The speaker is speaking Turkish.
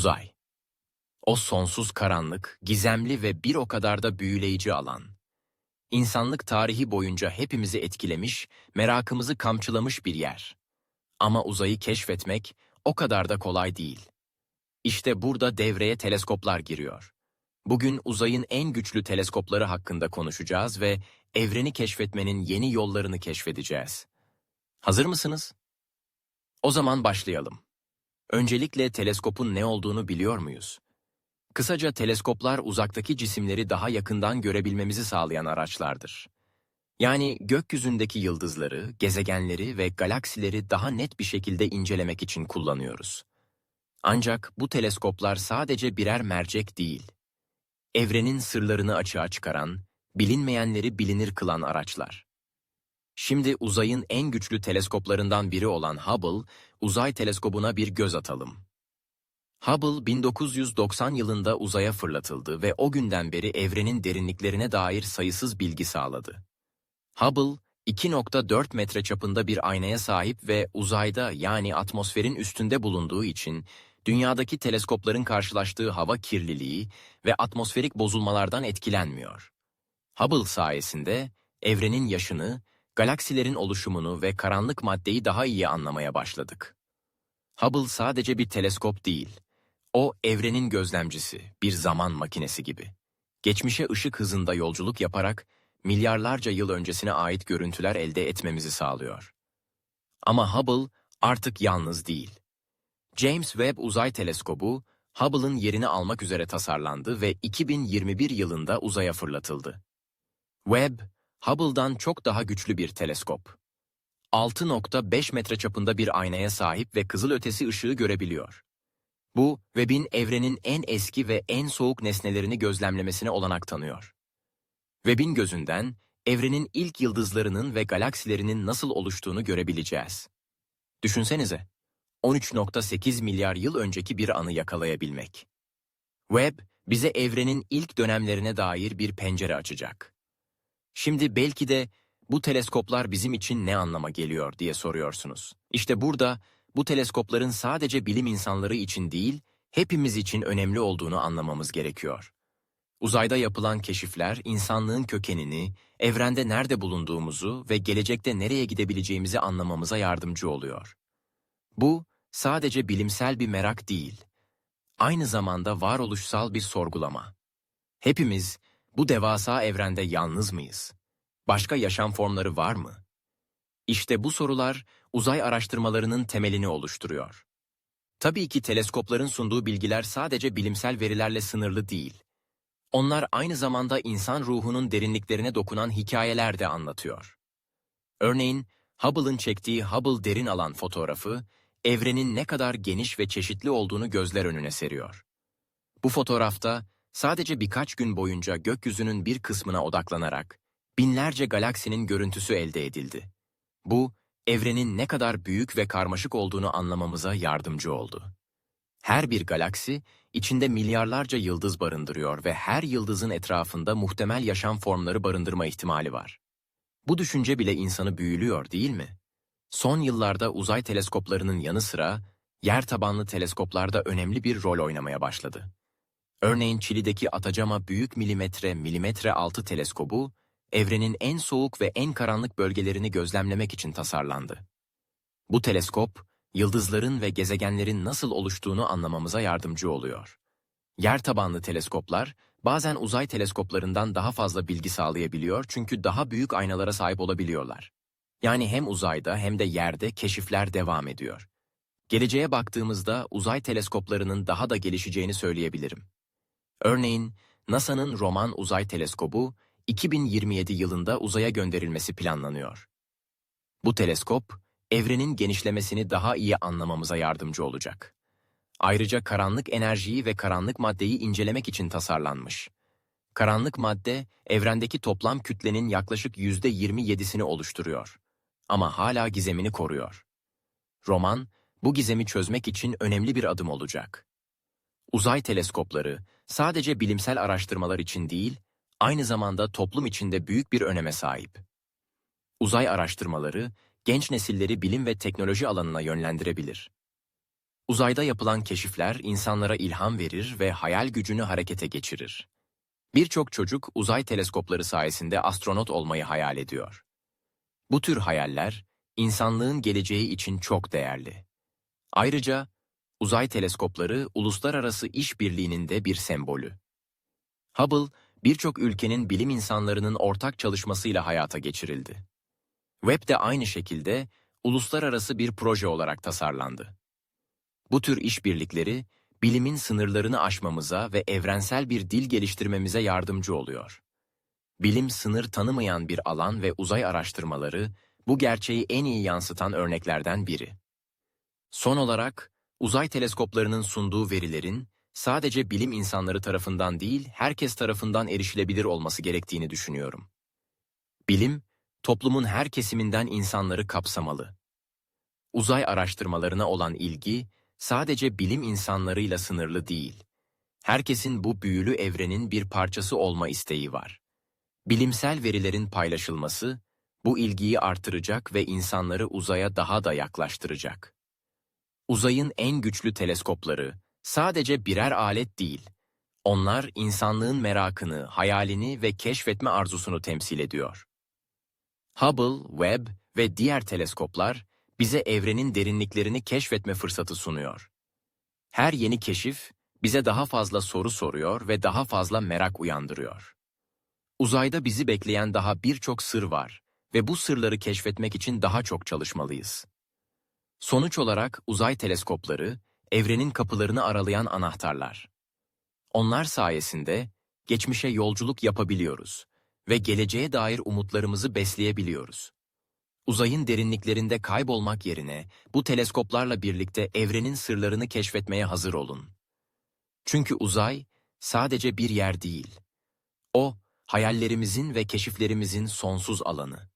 Uzay. O sonsuz karanlık, gizemli ve bir o kadar da büyüleyici alan. İnsanlık tarihi boyunca hepimizi etkilemiş, merakımızı kamçılamış bir yer. Ama uzayı keşfetmek o kadar da kolay değil. İşte burada devreye teleskoplar giriyor. Bugün uzayın en güçlü teleskopları hakkında konuşacağız ve evreni keşfetmenin yeni yollarını keşfedeceğiz. Hazır mısınız? O zaman başlayalım. Öncelikle teleskopun ne olduğunu biliyor muyuz? Kısaca teleskoplar uzaktaki cisimleri daha yakından görebilmemizi sağlayan araçlardır. Yani gökyüzündeki yıldızları, gezegenleri ve galaksileri daha net bir şekilde incelemek için kullanıyoruz. Ancak bu teleskoplar sadece birer mercek değil. Evrenin sırlarını açığa çıkaran, bilinmeyenleri bilinir kılan araçlar. Şimdi uzayın en güçlü teleskoplarından biri olan Hubble, uzay teleskobuna bir göz atalım. Hubble 1990 yılında uzaya fırlatıldı ve o günden beri evrenin derinliklerine dair sayısız bilgi sağladı. Hubble, 2.4 metre çapında bir aynaya sahip ve uzayda yani atmosferin üstünde bulunduğu için dünyadaki teleskopların karşılaştığı hava kirliliği ve atmosferik bozulmalardan etkilenmiyor. Hubble sayesinde evrenin yaşını, galaksilerin oluşumunu ve karanlık maddeyi daha iyi anlamaya başladık. Hubble sadece bir teleskop değil, o evrenin gözlemcisi, bir zaman makinesi gibi. Geçmişe ışık hızında yolculuk yaparak milyarlarca yıl öncesine ait görüntüler elde etmemizi sağlıyor. Ama Hubble artık yalnız değil. James Webb Uzay Teleskobu, Hubble'ın yerini almak üzere tasarlandı ve 2021 yılında uzaya fırlatıldı. Webb, Hubble'dan çok daha güçlü bir teleskop. 6.5 metre çapında bir aynaya sahip ve kızılötesi ışığı görebiliyor. Bu, Webb'in evrenin en eski ve en soğuk nesnelerini gözlemlemesine olanak tanıyor. Webb'in gözünden, evrenin ilk yıldızlarının ve galaksilerinin nasıl oluştuğunu görebileceğiz. Düşünsenize, 13.8 milyar yıl önceki bir anı yakalayabilmek. Webb, bize evrenin ilk dönemlerine dair bir pencere açacak. Şimdi belki de bu teleskoplar bizim için ne anlama geliyor diye soruyorsunuz. İşte burada bu teleskopların sadece bilim insanları için değil, hepimiz için önemli olduğunu anlamamız gerekiyor. Uzayda yapılan keşifler insanlığın kökenini, evrende nerede bulunduğumuzu ve gelecekte nereye gidebileceğimizi anlamamıza yardımcı oluyor. Bu sadece bilimsel bir merak değil, aynı zamanda varoluşsal bir sorgulama. Hepimiz bu devasa evrende yalnız mıyız? Başka yaşam formları var mı? İşte bu sorular uzay araştırmalarının temelini oluşturuyor. Tabii ki teleskopların sunduğu bilgiler sadece bilimsel verilerle sınırlı değil. Onlar aynı zamanda insan ruhunun derinliklerine dokunan hikayeler de anlatıyor. Örneğin, Hubble'ın çektiği Hubble derin alan fotoğrafı, evrenin ne kadar geniş ve çeşitli olduğunu gözler önüne seriyor. Bu fotoğrafta sadece birkaç gün boyunca gökyüzünün bir kısmına odaklanarak binlerce galaksinin görüntüsü elde edildi. Bu, evrenin ne kadar büyük ve karmaşık olduğunu anlamamıza yardımcı oldu. Her bir galaksi, içinde milyarlarca yıldız barındırıyor ve her yıldızın etrafında muhtemel yaşam formları barındırma ihtimali var. Bu düşünce bile insanı büyülüyor değil mi? Son yıllarda uzay teleskoplarının yanı sıra, yer tabanlı teleskoplarda önemli bir rol oynamaya başladı. Örneğin Çili'deki Atacama Büyük Milimetre Milimetre Altı Teleskobu, evrenin en soğuk ve en karanlık bölgelerini gözlemlemek için tasarlandı. Bu teleskop, yıldızların ve gezegenlerin nasıl oluştuğunu anlamamıza yardımcı oluyor. Yer tabanlı teleskoplar, bazen uzay teleskoplarından daha fazla bilgi sağlayabiliyor çünkü daha büyük aynalara sahip olabiliyorlar. Yani hem uzayda hem de yerde keşifler devam ediyor. Geleceğe baktığımızda uzay teleskoplarının daha da gelişeceğini söyleyebilirim. Örneğin, NASA'nın Roman Uzay Teleskobu, 2027 yılında uzaya gönderilmesi planlanıyor. Bu teleskop, evrenin genişlemesini daha iyi anlamamıza yardımcı olacak. Ayrıca karanlık enerjiyi ve karanlık maddeyi incelemek için tasarlanmış. Karanlık madde, evrendeki toplam kütlenin yaklaşık %27'sini oluşturuyor. Ama hala gizemini koruyor. Roman, bu gizemi çözmek için önemli bir adım olacak. Uzay teleskopları sadece bilimsel araştırmalar için değil, aynı zamanda toplum içinde büyük bir öneme sahip. Uzay araştırmaları, genç nesilleri bilim ve teknoloji alanına yönlendirebilir. Uzayda yapılan keşifler insanlara ilham verir ve hayal gücünü harekete geçirir. Birçok çocuk uzay teleskopları sayesinde astronot olmayı hayal ediyor. Bu tür hayaller, insanlığın geleceği için çok değerli. Ayrıca, uzay teleskopları uluslararası işbirliğinin de bir sembolü. Hubble, birçok ülkenin bilim insanlarının ortak çalışmasıyla hayata geçirildi. Webb de aynı şekilde uluslararası bir proje olarak tasarlandı. Bu tür işbirlikleri, bilimin sınırlarını aşmamıza ve evrensel bir dil geliştirmemize yardımcı oluyor. Bilim sınır tanımayan bir alan ve uzay araştırmaları, bu gerçeği en iyi yansıtan örneklerden biri. Son olarak, uzay teleskoplarının sunduğu verilerin, sadece bilim insanları tarafından değil, herkes tarafından erişilebilir olması gerektiğini düşünüyorum. Bilim, toplumun her kesiminden insanları kapsamalı. Uzay araştırmalarına olan ilgi, sadece bilim insanlarıyla sınırlı değil. Herkesin bu büyülü evrenin bir parçası olma isteği var. Bilimsel verilerin paylaşılması, bu ilgiyi artıracak ve insanları uzaya daha da yaklaştıracak. Uzayın en güçlü teleskopları sadece birer alet değil. Onlar insanlığın merakını, hayalini ve keşfetme arzusunu temsil ediyor. Hubble, Webb ve diğer teleskoplar bize evrenin derinliklerini keşfetme fırsatı sunuyor. Her yeni keşif bize daha fazla soru soruyor ve daha fazla merak uyandırıyor. Uzayda bizi bekleyen daha birçok sır var ve bu sırları keşfetmek için daha çok çalışmalıyız. Sonuç olarak uzay teleskopları, evrenin kapılarını aralayan anahtarlar. Onlar sayesinde geçmişe yolculuk yapabiliyoruz ve geleceğe dair umutlarımızı besleyebiliyoruz. Uzayın derinliklerinde kaybolmak yerine bu teleskoplarla birlikte evrenin sırlarını keşfetmeye hazır olun. Çünkü uzay sadece bir yer değil. O, hayallerimizin ve keşiflerimizin sonsuz alanı.